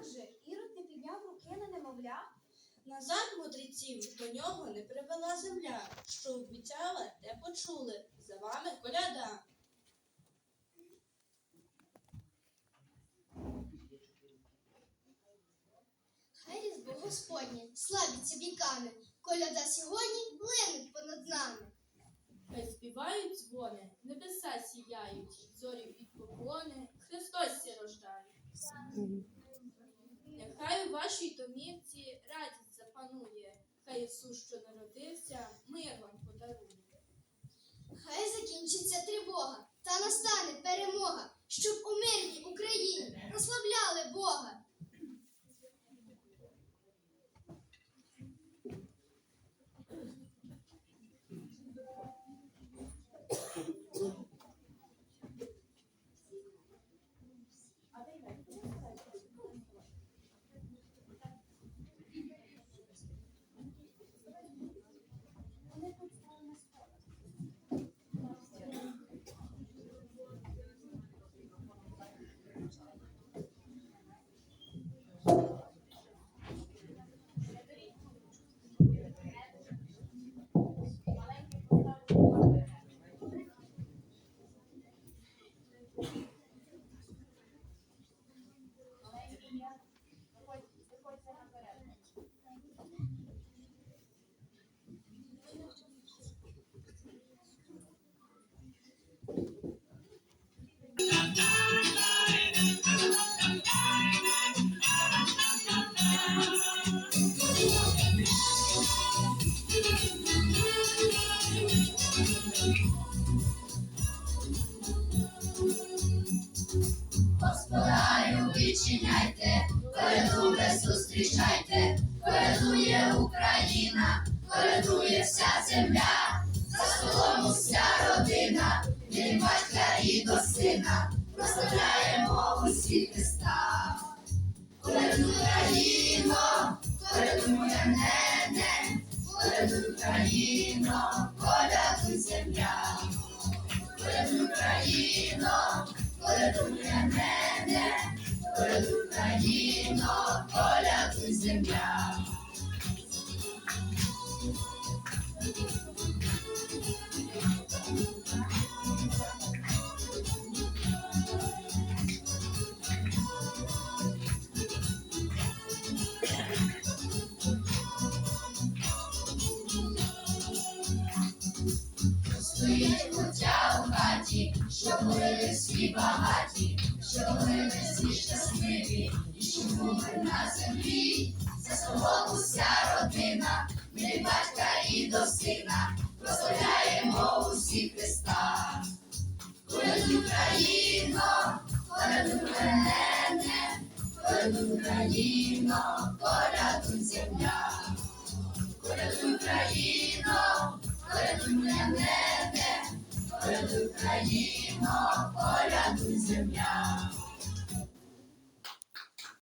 Як же? Ірод не підняв руки на немовля? Назад мудреців до нього не привела земля. Що обіцяла, те почули. За вами коляда. Хай різдво Господнє славиться віками, коляда сьогодні линуть понад нами. Хай співають дзвони, небеса сіяють, зорі від поклони, Христос сі рождає. Вашій домівці радість запанує, хай Ісус, що народився, мир вам подарує. Хай закінчиться тривога та настане перемога, щоб у мирній Україні прославляли Бога. Господарю, Україна, колядує вся земля, за столом уся родина, від батька і до сина, прославляємо усі Христа. Колядуй Україно, колядуй нене, колядуй Україно, колядуй земля. Колядуй Україно, колядуй мене, колядуй Україно, колядуй земля. Багаті, що були всі щасливі, і що були на землі, за столом уся родина, від батька і до сина, прославляємо усі Христа. Колядуй Україно, колядуй мене, колядуй Україно, колядуй земля. Колядуй Україно, колядуй мене, колядуй Україно, колядуй земля.